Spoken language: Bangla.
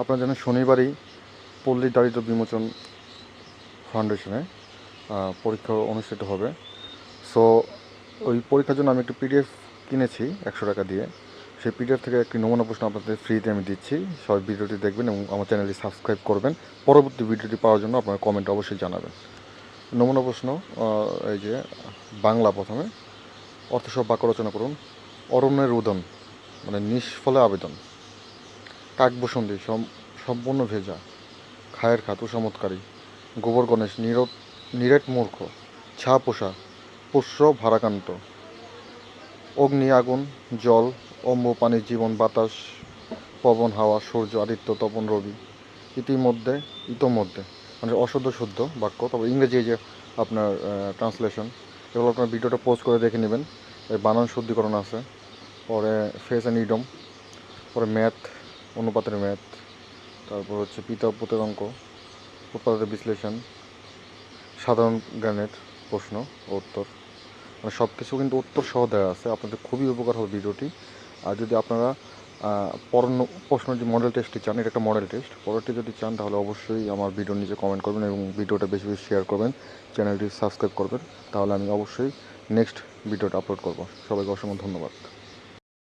আপনারা জানেন শনিবারই পল্লী দারিদ্র বিমোচন ফাউন্ডেশনে পরীক্ষা অনুষ্ঠিত হবে। সো ওই পরীক্ষার জন্য আমি একটি পিডিএফ কিনেছি একশো টাকা দিয়ে। সেই পিডিএফ থেকে একটি নমুনা প্রশ্ন আপনাদের ফ্রিতে আমি দিচ্ছি। সবাই ভিডিওটি দেখবেন এবং আমার চ্যানেলটি সাবস্ক্রাইব করবেন। পরবর্তী ভিডিওটি পাওয়ার জন্য আপনারা কমেন্ট অবশ্যই জানাবেন। নমুনা প্রশ্ন এই যে বাংলা প্রথমে। অর্থ সব বাক্য রচনা করুন। অরণ্যের উদন মানে নিষ্ফলে আবেদন। কাকবসন্দি সম- সম্পূর্ণ ভেজা, খায়ের খাতু চমৎকারী, গোবর গণেশ, নিরট নিরেট মূর্খ, ছা পোষা, পুষ্য ভারাকান্ত অগ্নি, আগুন, জল, অম্ব, পানি, জীবন, বাতাস, পবন, হাওয়া, সূর্য, আদিত্য, তপন, রবি, ইতিমধ্যে, ইতোমধ্যে মানে অশুদ্ধ শুদ্ধ বাক্য। তবে ইংরেজি যে আপনার ট্রান্সলেশন এগুলো আপনার ভিডিওটা পোস্ট করে দেখে নেবেন। বানান শুদ্ধিকরণ আছে, পরে ফেস অ্যান্ড ইডম পরে ম্যাথ অনুপাতের ম্যাথ, তারপর হচ্ছে পিতা পুতের অঙ্ক উৎপাদকের বিশ্লেষণ, সাধারণ জ্ঞানের প্রশ্ন ও উত্তর। মানে সব কিছু কিন্তু উত্তর সহ দেওয়া আছে, আপনাদের খুবই উপকার হবে ভিডিওটি। আর যদি আপনারা পরন্য প্রশ্ন যে মডেল টেস্টটি চান, এটা একটা মডেল টেস্ট পরেরটি যদি চান, তাহলে অবশ্যই আমার ভিডিওর নিচে কমেন্ট করবেন এবং ভিডিওটা বেশি বেশি শেয়ার করবেন চ্যানেলটি সাবস্ক্রাইব করবেন, তাহলে আমি অবশ্যই নেক্সট ভিডিওটা আপলোড করব। সবাইকে অসংখ্য ধন্যবাদ।